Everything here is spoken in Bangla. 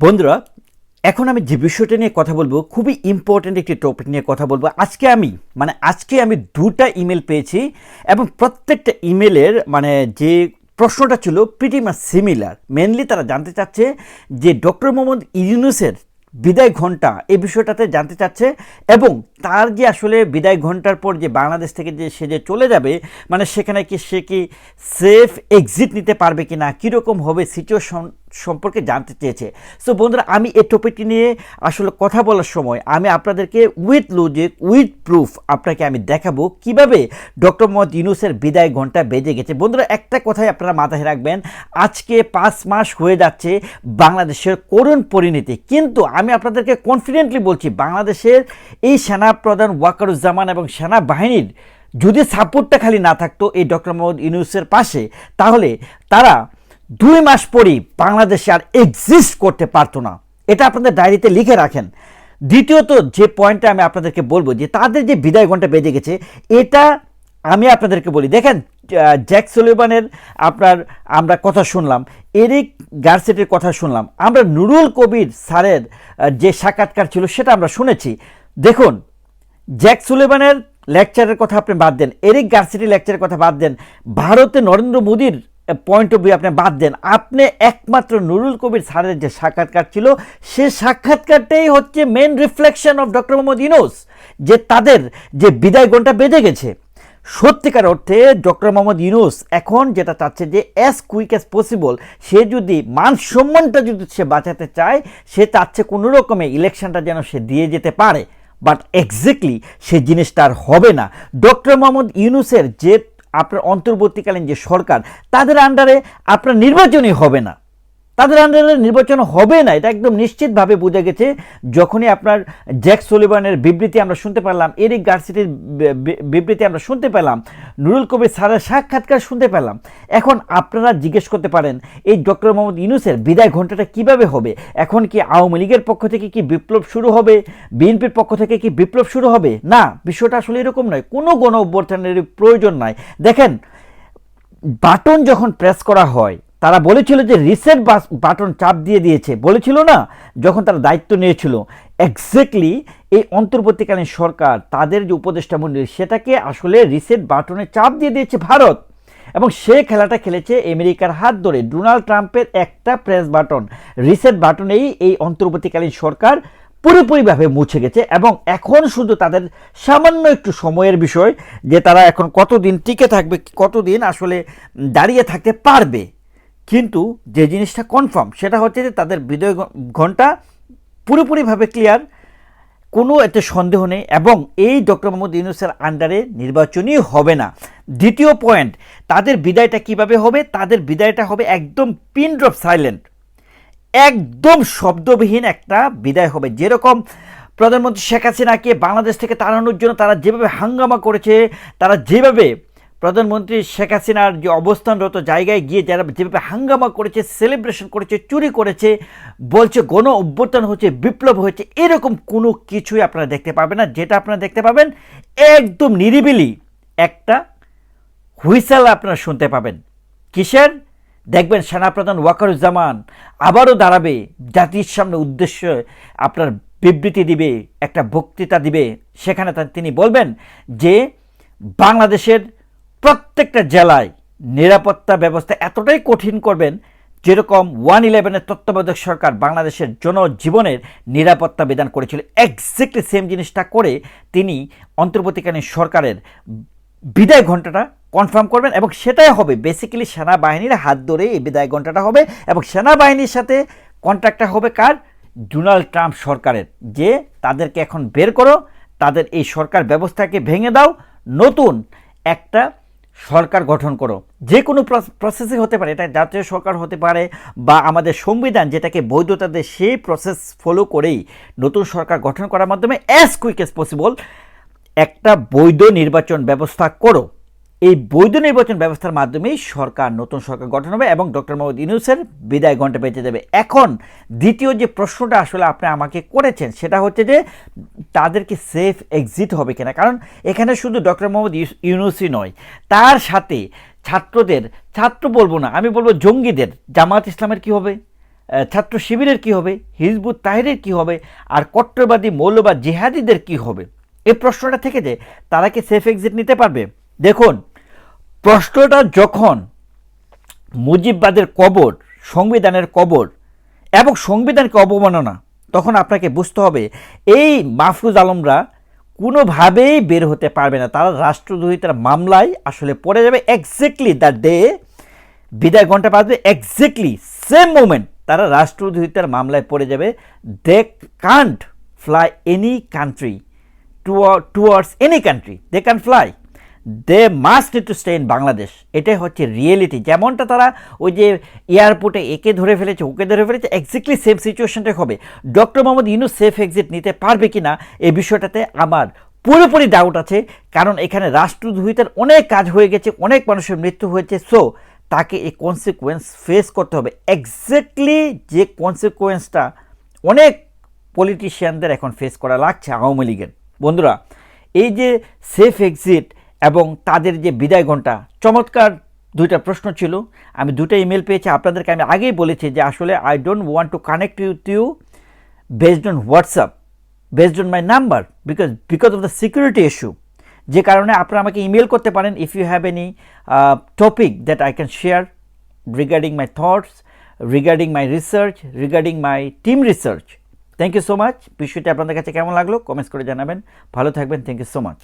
বন্ধুরা, এখন আমি যে বিষয়টা নিয়ে কথা বলব, খুবই ইম্পর্ট্যান্ট একটি টপিক নিয়ে কথা বলব। আজকে আমি মানে আজকে আমি দুটা ইমেল পেয়েছি এবং প্রত্যেকটা ইমেলের মানে যে প্রশ্নটা ছিল প্রিটি মাস সিমিলার মেনলি তারা জানতে চাচ্ছে যে ডক্টর মোহাম্মদ ইউনুসের বিদায় ঘণ্টা এই বিষয়টাতে জানতে চাচ্ছে এবং তার যে আসলে বিদায় ঘণ্টার পর যে বাংলাদেশ থেকে যে সে যে চলে যাবে মানে সেখানে কি সে কি সেফ এক্সিট নিতে পারবে কি না কীরকম হবে সিচুয়েশন সম্পর্কে জানতে চেয়েছে। সো বন্ধুরা, আমি এই টপিকটি নিয়ে আসলে কথা বলার সময় আমি আপনাদেরকে উইথ লজিক উইথ প্রুফ আপনাকে আমি দেখাবো কীভাবে ডক্টর মোহাম্মদ ইউনুসের বিদায় ঘণ্টা বেজে গেছে। বন্ধুরা, একটা কথাই আপনারা মাথায় রাখবেন, আজকে পাঁচ মাস হয়ে যাচ্ছে বাংলাদেশের করুণ পরিণতি। কিন্তু আমি আপনাদেরকে কনফিডেন্টলি বলছি, বাংলাদেশের এই সেনাপ্রধান ওয়াকারুজ্জামান এবং সেনাবাহিনীর যদি সাপোর্টটা খালি না থাকতো এই ডক্টর মোহাম্মদ ইউনুসের পাশে, তাহলে তারা দুই মাস পরই বাংলাদেশে আর এক্সিস্ট করতে পারতো না। এটা আপনাদের ডায়েরিতে লিখে রাখেন। দ্বিতীয়ত যে পয়েন্টটা আমি আপনাদেরকে বলব, যে তাদের যে বিদায় ঘণ্টা বেজে গেছে, এটা আমি আপনাদেরকে বলি। দেখেন জ্যাক সুলিভানের আপনার আমরা কথা শুনলাম, এরিক গার্সেটের কথা শুনলাম। আমরা নুরুল কবির স্যারের যে সাক্ষাৎকার ছিল সেটা আমরা শুনেছি। দেখুন, জ্যাক সুলেবানের লেকচারের কথা আপনি বাদ দেন, এরিক গার্সিটি লেকচারের কথা বাদ দেন। ভারতে নরেন্দ্র মোদীর পয়েন্ট অফ ভিউ আপনি বাদ দেন। আপনি একমাত্র নুরুল কবির স্যারের যে সাক্ষাৎকার ছিল, সে সাক্ষাৎকারটাই হচ্ছে main reflection of doctor Muhammad Yunus যে তাদের যে বিদায় ঘণ্টা বেজে গেছে। সত্যিকার অর্থে ডক্টর মোহাম্মদ ইউনুস এখন যেটা চাচ্ছে যে অ্যাজ কুইক অ্যাজ পসিবল সে যদি মান সম্মানটা যদি সে বাঁচাতে চায়, সে চাচ্ছে কোনো রকমে ইলেকশনটা যেন সে দিয়ে যেতে পারে। বাট এক্স্যাক্টলি সে জিনিসটা আর হবে না। ডক্টর মোহাম্মদ ইউনুসের যে আপনার অন্তর্বর্তীকালীন যে সরকার তাদের আন্ডারে আপনার নির্বাচনই হবে না। তাদের আন্ডারে নির্বাচন হবে না, এটা একদম নিশ্চিতভাবে বোঝা গেছে। যখনই আপনার জ্যাক সলিভানের বিবৃতি আমরা শুনতে পেলাম, এরিক গার্সিটির বিবৃতি আমরা শুনতে পেলাম, নুরুল কবির স্যারের সাক্ষাৎকার শুনতে পেলাম। এখন আপনারা জিজ্ঞেস করতে পারেন, এই ডক্টর মোহাম্মদ ইউনুসের বিদায় ঘন্টাটা কীভাবে হবে? এখন কি আওয়ামী লীগের পক্ষ থেকে কি বিপ্লব শুরু হবে? বিএনপির পক্ষ থেকে কি বিপ্লব শুরু হবে? না, বিষয়টা আসলে এরকম নয়, কোনো গণ অভ্যর্থনের প্রয়োজন নাই। দেখেন, বাটন যখন প্রেস করা হয় তারা বলেছিল যে রিসেট বাটন চাপ দিয়ে দিয়েছে। বলেছিল না? যখন তারা দায়িত্ব নিয়েছিল। এক্স্যাক্টলি এই অন্তর্বর্তীকালীন সরকার, তাদের যে উপদেষ্টা মন্ডলী সেটাকে আসলে রিসেট বাটনে চাপ দিয়ে দিয়েছে ভারত। এবং সে খেলাটা খেলেছে আমেরিকার হাত ধরে। ডোনাল্ড ট্রাম্পের একটা প্রেস বাটন রিসেট বাটনেই এই অন্তর্বর্তীকালীন সরকার পুরোপুরিভাবে মুছে গেছে। এবং এখন শুধু তাদের সামান্য একটু সময়ের বিষয়, যে তারা এখন কতদিন টিকে থাকবে, কতদিন আসলে দাঁড়িয়ে থাকতে পারবে। কিন্তু যে জিনিসটা কনফার্ম সেটা হচ্ছে যে তাদের বিদয় ঘণ্টা পুরোপুরিভাবে ক্লিয়ার কোনো এতে সন্দেহ নেই এবং এই ডক্টর মোহাম্মদ ইউনুসের আন্ডারে নির্বাচনই হবে না। দ্বিতীয় পয়েন্ট তাদের বিদায়টা কীভাবে হবে? তাদের বিদায়টা হবে একদম পিন ড্রপ সাইলেন্ট একদম শব্দবিহীন একটা বিদায় হবে। যেরকম প্রধানমন্ত্রী শেখ হাসিনাকে বাংলাদেশ থেকে তাড়ানোর জন্য তারা যেভাবে হাঙ্গামা করেছে, তারা যেভাবে প্রধানমন্ত্রী শেখ হাসিনার যে অবস্থানরত জায়গায় গিয়ে যারা যেভাবে হাঙ্গামা করেছে সেলিব্রেশন করেছে, চুরি করেছে, বলছে গণ অভ্যুত্থান হচ্ছে, বিপ্লব হয়েছে এরকম কোনো কিছুই আপনারা দেখতে পাবেন না। যেটা আপনারা দেখতে পাবেন, একদম নিরিবিলি একটা হুইসেল আপনারা শুনতে পাবেন। কিসের? দেখবেন সেনাপ্রধান ওয়াকারুজ্জামান আবারও দাঁড়াবে, জাতির সামনে উদ্দেশ্য আপনার বিবৃতি দিবে, একটা বক্তৃতা দিবে। সেখানে তিনি বলবেন যে, বাংলাদেশের প্রত্যেকটা জেলায় নিরাপত্তা ব্যবস্থা এতটাই কঠিন করবেন যেরকম ওয়ান ইলেভেনের তত্ত্বাবধায়ক সরকার বাংলাদেশের জনজীবনের নিরাপত্তা বিধান করেছিল। এক্স্যাক্টলি সেম জিনিসটা করে তিনি অন্তর্বর্তীকালীন সরকারের বিদায় ঘণ্টাটা কনফার্ম করবেন এবং সেটাই হবে। বেসিক্যালি সেনাবাহিনীর হাত ধরে এই বিদায় ঘণ্টাটা হবে এবং সেনাবাহিনীর সাথে কন্ট্রাক্টটা হবে কার? ডোনাল্ড ট্রাম্প সরকারের। যে তাদেরকে এখন বের করো, তাদের এই সরকার ব্যবস্থাকে ভেঙে দাও, নতুন একটা সরকার গঠন করো। যে কোনো প্রসেসে হতে পারে, এটা জাতীয় সরকার হতে পারে বা আমাদের সংবিধান যেটাকে বৈধতা দেয় সেই প্রসেস ফলো করেই নতুন সরকার গঠন করার মাধ্যমে অ্যাজ কুইক অ্যাজ পসিবল একটা বৈধ নির্বাচন ব্যবস্থা করো। এই বৈধ নির্বাচন ব্যবস্থার মাধ্যমেই সরকার, নতুন সরকার গঠন হবে এবং ডক্টর মোহাম্মদ ইউনুসের বিদায় ঘণ্টা বেঁচে যাবে এখন দ্বিতীয় যে প্রশ্নটা আসলে আপনি আমাকে করেছেন, সেটা হচ্ছে যে তাদেরকে সেফ এক্সিট হবে কিনা? কারণ এখানে শুধু ডক্টর মোহাম্মদ ইউনুসই নয়, তার সাথে ছাত্রদের, ছাত্র বলব না, আমি বলব জঙ্গিদের, জামাত ইসলামের কি হবে? ছাত্র শিবিরের কি হবে? হিজবুত তাহিরের কি হবে? আর কট্টরবাদী, মৌলবাদ, জেহাদিদের কি হবে? এই প্রশ্নটা থেকে যে তারা কি সেফ এক্সিট নিতে পারবে? দেখুন, প্রশ্নটা যখন মুজিববাদের কবর, সংবিধানের কবর এবং সংবিধানকে অবমাননা, তখন আপনাকে বুঝতে হবে, এই মাহফুজ আলমরা কোনোভাবেই বের হতে পারবে না। তারা রাষ্ট্রদ্রোহিতার মামলায় আসলে পড়ে যাবে এক্স্যাক্টলি দ্য ডে বিদায় ঘণ্টা বাজবে এক্স্যাক্টলি সেম মোমেন্ট তারা রাষ্ট্রদ্রোহিতার মামলায় পড়ে যাবে। They can't fly any country towards any country they can fly they must to stay in Bangladesh এটাই হচ্ছে রিয়েলিটি যেমনটা তারা ওই যে এয়ারপোর্টে একে ধরে ফেলেছে, ওকে ধরে ফেলেছে এক্স্যাক্টলি সেম সিচুয়েশনটা হবে। Doctor Muhammad Yunus safe exit নিতে পারবে কি না এই বিষয়টাতে আমার পুরোপুরি ডাউট আছে, কারণ এখানে রাষ্ট্রদ্রোহিতার অনেক কাজ হয়ে গেছে, অনেক মানুষের মৃত্যু হয়েছে। সো তাকে এই কনসিকুয়েন্স ফেস করতে হবে। এক্স্যাক্টলি যে কনসিকুয়েন্সটা অনেক পলিটিশিয়ানদের এখন ফেস করা লাগছে আওয়ামী লীগের। বন্ধুরা, এই যে সেফ এক্সিট এবং তাদের যে বিদায় ঘণ্টা চমৎকার দুইটা প্রশ্ন ছিল। আমি দুটো ইমেল পেয়েছি, আপনাদেরকে আমি আগেই বলেছি যে আসলে I don't want to connect with you based on WhatsApp based on my number because because of the security issue যে কারণে আপনারা আমাকে ইমেল করতে পারেন if you have any topic that I can share regarding my thoughts regarding my research regarding my team research thank you so much বিষয়টি আপনাদের কাছে কেমন লাগল? কমেন্টস করে জানাবেন। ভালো থাকবেন। Thank you so much